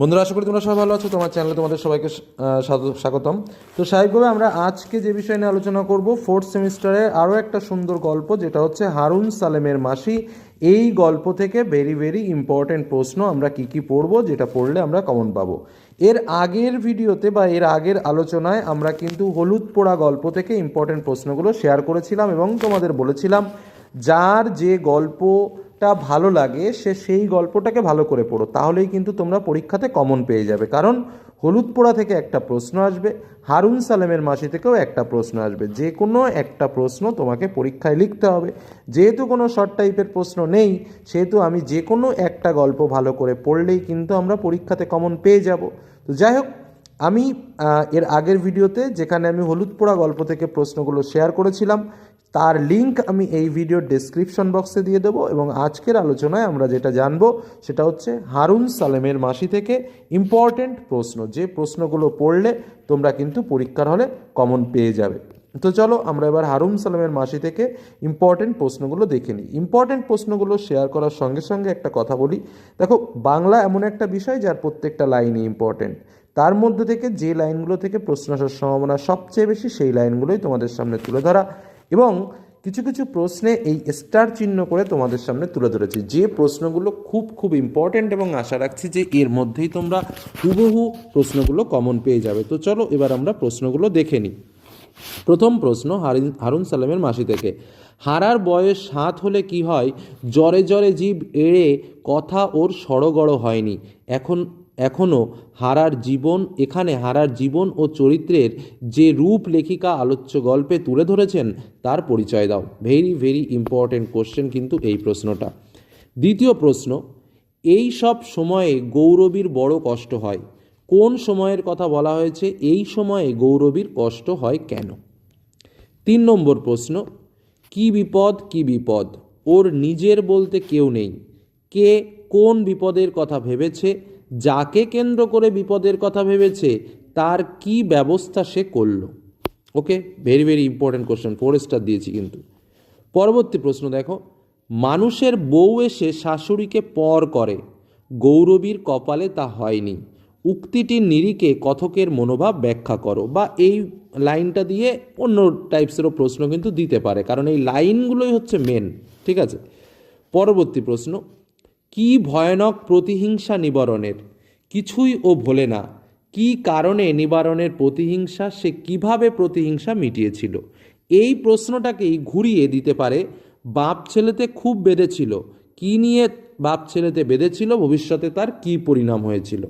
বন্ধুরা, আশা করি তোমরা সবাই ভালো আছো। তোমার চ্যানেলে তোমাদের সবাইকে স্বাগতম। তো স্বাভাবিকভাবে আমরা আজকে যে বিষয় নিয়ে আলোচনা করব ফোর্থ সেমিস্টারে আরও একটা সুন্দর গল্প, যেটা হচ্ছে হারুন সালেমের মাসি। এই গল্প থেকে ভেরি ভেরি ইম্পর্টেন্ট প্রশ্ন আমরা কি কি পড়ব, যেটা পড়লে আমরা কমন পাবো। এর আগের ভিডিওতে বা এর আগের আলোচনায় আমরা কিন্তু হলুদ পোড়া গল্প থেকে ইম্পর্টেন্ট প্রশ্নগুলো শেয়ার করেছিলাম এবং তোমাদের বলেছিলাম, যার যে গল্পটা ভালো লাগে, সে সেই গল্পটাকে ভালো করে পড়ো। তাহলেই কিন্তু তোমরা পরীক্ষাতে কমন পেয়ে যাবে। কারণ হলুদ পোড়া থেকে একটা প্রশ্ন আসবে, হারুন সালেমের মাসি থেকেও একটা প্রশ্ন আসবে। যে কোনো একটা প্রশ্ন তোমাকে পরীক্ষায় লিখতে হবে। যেহেতু কোনো শর্ট টাইপের প্রশ্ন নেই, সেহেতু আমি যে কোনো একটা গল্প ভালো করে পড়লেই কিন্তু আমরা পরীক্ষাতে কমন পেয়ে যাব। তো যাই হোক, আমি এর আগের ভিডিওতে যেখানে আমি হলুদ পোড়া গল্প থেকে প্রশ্নগুলো শেয়ার করেছিলাম তার লিংক আমি এই ভিডিওর ডেসক্রিপশন বক্সে দিয়ে দেবো এবং আজকের আলোচনায় আমরা যেটা জানব সেটা হচ্ছে হারুন সালেমের মাসি থেকে ইম্পর্টেন্ট প্রশ্ন। যে প্রশ্নগুলো পড়লে তোমরা কিন্তু পরীক্ষার হলে কমন পেয়ে যাবে। তো চলো আমরা এবার হারুন সালামের মাসি থেকে ইম্পর্টেন্ট প্রশ্নগুলো দেখে নিই। ইম্পর্টেন্ট প্রশ্নগুলো শেয়ার করার সঙ্গে সঙ্গে একটা কথা বলি। দেখো, বাংলা এমন একটা বিষয় যার প্রত্যেকটা লাইনই ইম্পর্টেন্ট তার মধ্যে থেকে যে লাইনগুলো থেকে প্রশ্ন আসার সম্ভাবনা সবচেয়ে বেশি সেই লাইনগুলোই তোমাদের সামনে তুলে ধরা। এবং কিছু কিছু প্রশ্নে এই স্টার চিহ্ন করে তোমাদের সামনে তুলে ধরেছি। যে প্রশ্নগুলো খুব খুব ইম্পর্ট্যান্ট এবং আশা রাখছি যে এর মধ্যেই তোমরা হুবহু প্রশ্নগুলো কমন পেয়ে যাবে। তো চলো এবার আমরা প্রশ্নগুলো দেখে নিই। প্রথম প্রশ্ন হারিন হারুন সালামের মাসি থেকে। হারার বয়স সাত হলে কি হয়? জ্বরে জ্বরে জীব এড়ে কথা ওর সড়গড় হয়নি। এখন এখনও হারার জীবন, এখানে হারার জীবন ও চরিত্রের যে রূপ লেখিকা আলোচ্য গল্পে তুলে ধরেছেন, তার পরিচয় দাও। ভেরি ভেরি ইম্পর্টেন্ট কোশ্চেন কিন্তু এই প্রশ্নটা। দ্বিতীয় প্রশ্ন, এই সব সময়ে গৌরবীর বড় কষ্ট হয়। কোন সময়ের কথা বলা হয়েছে, এই সময়ে গৌরবীর কষ্ট হয় কেন? তিন নম্বর প্রশ্ন, কি বিপদ কি বিপদ? ওর নিজের বলতে কেউ নেই। কে কোন বিপদের কথা ভেবেছে যাকে কেন্দ্র করে বিপদের কথা ভেবেছে, তার কি ব্যবস্থা সে করল? Okay very very important question four star দিয়েছি কিন্তু। পরবর্তী প্রশ্ন দেখো। মানুষের বউ এসে শাশুড়িকে পর করে। গৌরবীর কপালে তা হয়নি। উক্তিটির নিরিখে কথকের মনোভাব ব্যাখ্যা করো বা এই লাইনটা দিয়ে অন্য টাইপসেরও প্রশ্ন কিন্তু দিতে পারে, কারণ এই লাইনগুলোই হচ্ছে মেন ঠিক আছে? পরবর্তী প্রশ্ন। কি ভয়ানক প্রতিহিংসা নিবারণের? কিছুই ও ভোলে না। কি কারণে নিবারণের প্রতিহিংসা? সে কীভাবে প্রতিহিংসা মিটিয়েছিল? এই প্রশ্নটাকেই ঘুরিয়ে দিতে পারে, বাপ ছেলেতে খুব বেঁধেছিল। কি নিয়ে বাপ ছেলেতে বেঁধেছিল? ভবিষ্যতে তার কি পরিণাম হয়েছিল?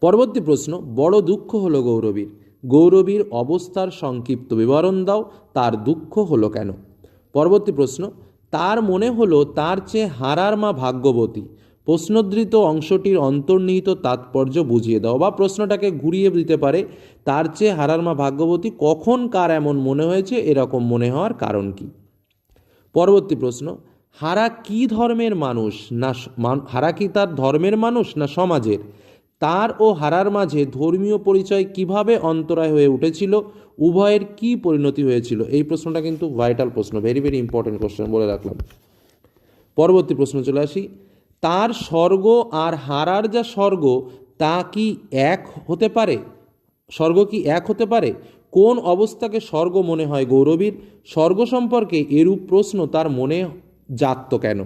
পরবর্তী প্রশ্ন, বড় দুঃখ হলো গৌরবীর। গৌরবীর অবস্থার সংক্ষিপ্ত বিবরণ দাও, তার দুঃখ হলো কেন? পরবর্তী প্রশ্ন তার মনে হলো তার চেয়ে হারার মা ভাগ্যবতী। প্রশ্নোদ্ধৃত অংশটির অন্তর্নিহিত তাৎপর্য বুঝিয়ে দাও বা প্রশ্নটাকে ঘুরিয়ে দিতে পারে, তার চেয়ে হারার মা ভাগ্যবতী কখন কার এমন মনে হয়েছে, এরকম মনে হওয়ার কারণ কি? পরবর্তী প্রশ্ন, হারা কি ধর্মের মানুষ না হারা কি তার ধর্মের মানুষ না সমাজের? তার ও হারার মাঝে ধর্মীয় পরিচয় কীভাবে অন্তরায় হয়ে উঠেছিল, উভয়ের কি পরিণতি হয়েছিল, এই প্রশ্নটা কিন্তু ভাইটাল প্রশ্ন ভেরি ভেরি ইম্পর্টেন্ট কোশ্চেন বলে রাখলাম। পরবর্তী প্রশ্ন চলে আসি, তার স্বর্গ আর হারার যা স্বর্গ, তা কি এক হতে পারে? স্বর্গ কি এক হতে পারে? কোন অবস্থাকে স্বর্গ মনে হয় গৌরবীর? স্বর্গ সম্পর্কে এরূপ প্রশ্ন তার মনে জাগত কেন?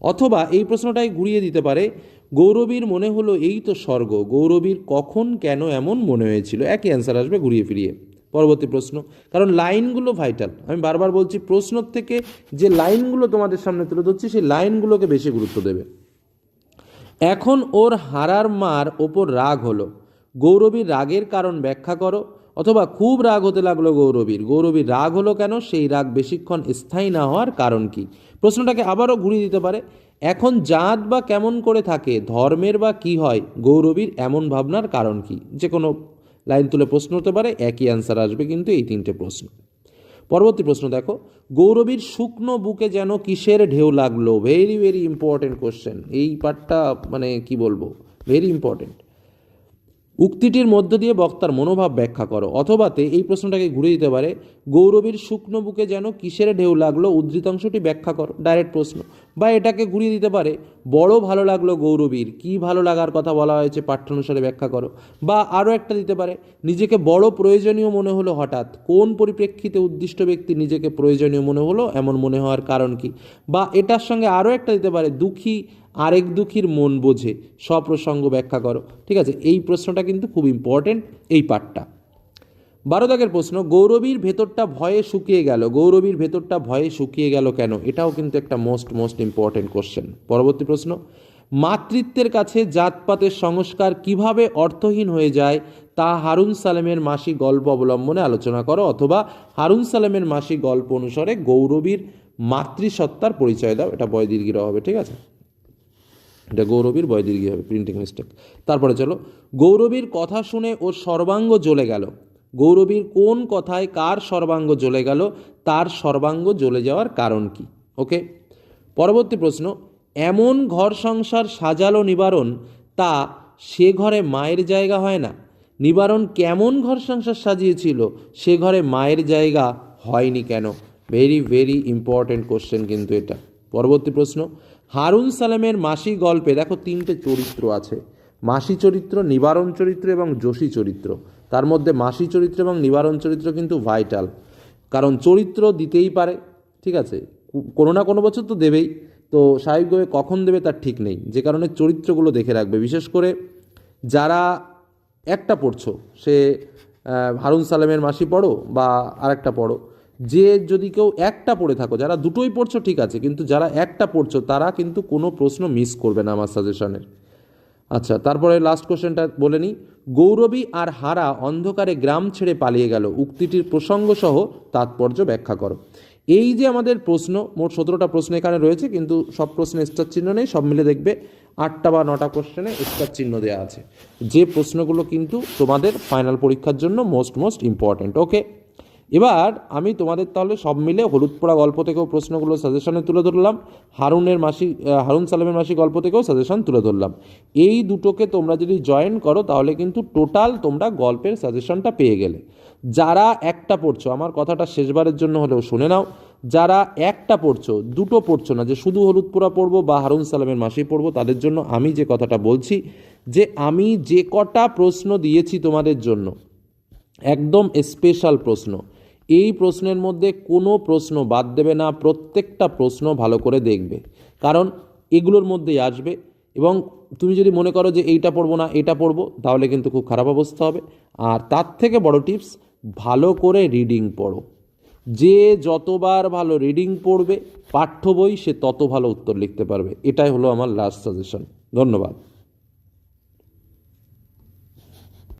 অথবা এই প্রশ্নটাই ঘুরিয়ে দিতে পারে গৌরবীর মনে হলো এই তো স্বর্গ। গৌরবীর কখন কেন এমন মনে হয়েছিল? একই অ্যান্সার আসবে ঘুরিয়ে ফিরিয়ে। পরবর্তী প্রশ্ন, কারণ লাইনগুলো ভাইটাল আমি বারবার বলছি, প্রশ্ন থেকে যে লাইনগুলো তোমাদের সামনে তুলে ধরছি, সেই লাইনগুলোকে বেশি গুরুত্ব দেবে। এখন ওর হারার মার ওপর রাগ হলো। গৌরবীর রাগের কারণ ব্যাখ্যা করো, অথবা খুব রাগ হতে লাগল গৌরবীর। গৌরবীর রাগ হলো কেন? সেই রাগ বেশিক্ষণ স্থায়ী না হওয়ার কারণ কি? প্রশ্নটাকে আবারও ঘুরিয়ে দিতে পারে। এখন জাত বা কেমন করে থাকে, ধর্মের বা কি হয়, গৌরবীর এমন ভাবনার কারণ কি? যে কোনো লাইন তুলে প্রশ্ন হতে পারে, একই অ্যান্সার আসবে কিন্তু এই তিনটে প্রশ্ন। পরবর্তী প্রশ্ন দেখো, গৌরবীর শুকনো বুকে যেন কিসের ঢেউ লাগল? ভেরি ভেরি ইম্পর্টেন্ট কোশ্চেন এই পার্টটা মানে কি বলব? ভেরি ইম্পর্টেন্ট উক্তিটির মধ্য দিয়ে বক্তার মনোভাব ব্যাখ্যা করো। অথবাতে এই প্রশ্নটাকে ঘুরে দিতে পারে, গৌরবীর শুকনো বুকে যেন কিসের ঢেউ লাগল উদ্ধৃতাংশটি ব্যাখ্যা করো। ডাইরেক্ট প্রশ্ন। বা এটাকে ঘুরিয়ে দিতে পারে, বড় ভালো লাগল গৌরবীর, কি ভালো লাগার কথা বলা হয়েছে পাঠ্যানুসারে ব্যাখ্যা করো। বা আরও একটা দিতে পারে, নিজেকে বড় প্রয়োজনীয় মনে হলো হঠাৎ, কোন পরিপ্রেক্ষিতে উদ্দিষ্ট ব্যক্তি নিজেকে প্রয়োজনীয় মনে হলো, এমন মনে হওয়ার কারণ কি? বা এটার সঙ্গে আরও একটা দিতে পারে, দুঃখী আরেক দুঃখীর মন বোঝে, সপ্রসঙ্গ ব্যাখ্যা করো। ঠিক আছে? এই প্রশ্নটা কিন্তু খুব ইম্পর্টেন্ট এই পার্টটা বারো দাগের প্রশ্ন, গৌরবীর ভেতরটা ভয়ে শুকিয়ে গেল। গৌরবীর ভেতরটা ভয়ে শুকিয়ে গেল কেন? এটাও কিন্তু একটা মোস্ট মোস্ট ইম্পর্টেন্ট কোশ্চেন পরবর্তী প্রশ্ন, মাতৃত্বের কাছে জাতপাতের সংস্কার কীভাবে অর্থহীন হয়ে যায় তা হারুন সালেমের মাসি গল্প অবলম্বনে আলোচনা করো, অথবা হারুন সালেমের মাসি গল্প অনুসারে গৌরবীর মাতৃসত্তার পরিচয় দাও, এটা বয়দীর্ঘির হবে, ঠিক আছে? এটা গৌরবীর বয় দীর্ঘি হবে প্রিন্টিং মিস্টেক তারপরে চলো, গৌরবীর কথা শুনে ওর সর্বাঙ্গ জ্বলে গেল। গৌরবীর কোন কথায় কার সর্বাঙ্গ জ্বলে গেল, তার সর্বাঙ্গ জ্বলে যাওয়ার কারণ কি? ওকে পরবর্তী প্রশ্ন, এমন ঘর সংসার সাজালো নিবারণ, তা সে ঘরে মায়ের জায়গা হয় না? নিবারণ কেমন ঘর সংসার সাজিয়েছিল, সে ঘরে মায়ের জায়গা হয়নি কেন? ভেরি ভেরি ইম্পর্টেন্ট কোশ্চেন কিন্তু এটা। পরবর্তী প্রশ্ন হারুন সালেমের মাসি গল্পে দেখো তিনটে চরিত্র আছে। মাসি চরিত্র, নিবারণ চরিত্র এবং যোশী চরিত্র। তার মধ্যে মাসি চরিত্র এবং নিবারণ চরিত্র কিন্তু ভাইটাল কারণ চরিত্র দিতেই পারে, ঠিক আছে? কোনো না কোনো বছর তো দেবেই। তো স্বাভাবিকভাবে কখন দেবে তার ঠিক নেই। যে কারণে চরিত্রগুলো দেখে রাখবে। বিশেষ করে যারা একটা পড়ছো, সে হারুন সালেমের মাসি পড়ো বা আরেকটা পড়ো যে যদি কেউ একটা পড়ে থাকো, যারা দুটোই পড়ছো ঠিক আছে, কিন্তু যারা একটা পড়ছো, তারা কিন্তু কোনো প্রশ্ন মিস করবে না আমার সাজেশনের আচ্ছা তারপরে লাস্ট কোশ্চেনটা বলে নিই। গৌরবী আর হারা অন্ধকারে গ্রাম ছেড়ে পালিয়ে গেল। উক্তিটির প্রসঙ্গ সহ তাৎপর্য ব্যাখ্যা করো। এই যে আমাদের প্রশ্ন, মোট সতেরোটা প্রশ্ন এখানে রয়েছে, কিন্তু সব প্রশ্নে স্টার চিহ্ন নেই, সব মিলে দেখবে আটটা বা নটা কোশ্চেনে স্টার চিহ্ন দেওয়া আছে। যে প্রশ্নগুলো কিন্তু তোমাদের ফাইনাল পরীক্ষার জন্য মোস্ট মোস্ট ইম্পর্ট্যান্ট ওকে এবার আমি তোমাদের তাহলে সব মিলে হলুদ পোড়া গল্প থেকেও প্রশ্নগুলো সাজেশনে তুলে ধরলাম। হারুনের মাসি হারুন সালামের মাসি গল্প থেকেও সাজেশন তুলে ধরলাম। এই দুটোকে তোমরা যদি জয়েন করো, তাহলে কিন্তু টোটাল তোমরা গল্পের সাজেশনটা পেয়ে গেলে। যারা একটা পড়ছো, আমার কথাটা শেষবারের জন্য হলেও শুনে নাও। যারা একটা পড়ছো, দুটো পড়ছো না, যে শুধু হলুদ পোড়া পড়ব বা হারুন সালামের মাসি পড়ব, তাদের জন্য আমি যে কথাটা বলছি, যে আমি যে কটা প্রশ্ন দিয়েছি তোমাদের জন্য, একদম স্পেশাল প্রশ্ন। এই প্রশ্নের মধ্যে কোনো প্রশ্ন বাদ দেবে না, প্রত্যেকটা প্রশ্ন ভালো করে দেখবে। কারণ এগুলোর মধ্যেই আসবে এবং তুমি যদি মনে করো যে এইটা পড়ব না, এটা পড়ব, তাহলে কিন্তু খুব খারাপ অবস্থা হবে। আর তার থেকে বড় টিপস, ভালো করে রিডিং পড়ো। যে যতবার ভালো রিডিং পড়বে, পাঠ্য বই সে তত ভালো উত্তর লিখতে পারবে। এটাই হলো আমার লাস্ট সাজেশন ধন্যবাদ।